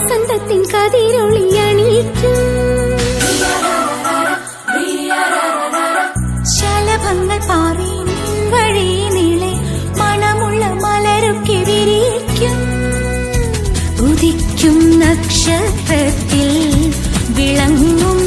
വസന്തത്തിൻ കതിരൊളി അണിയിക്കും. ശലഭങ്ങൾ പാറയിൽ നീളെ മണമുള്ള മലരൊക്കെ വിരിയിക്കും. ഉദിക്കും നക്ഷത്രത്തിൽ വിളങ്ങും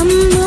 sandım